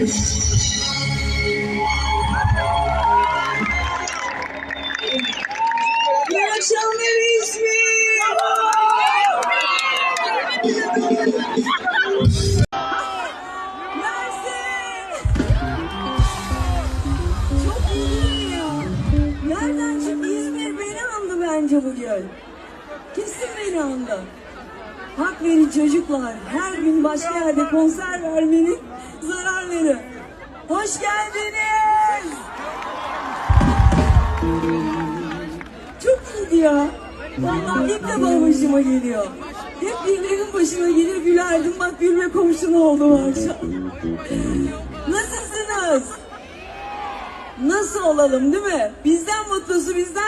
İyi akşamlar İzmir. Nereden çıktı İzmir beni andı bence bugün. Kesin beni andı. Hak verin çocuklar. Her gün başka yerde konser vermenin Hoş geldiniz. Çok iyiydi ya. Vallahi ilk defa başıma geliyor. Hep birilerimin başına gelir gülerdim. Bak gülme komşun oldu akşam. Nasılsınız? Nasıl olalım değil mi? Bizden mutlusu, bizden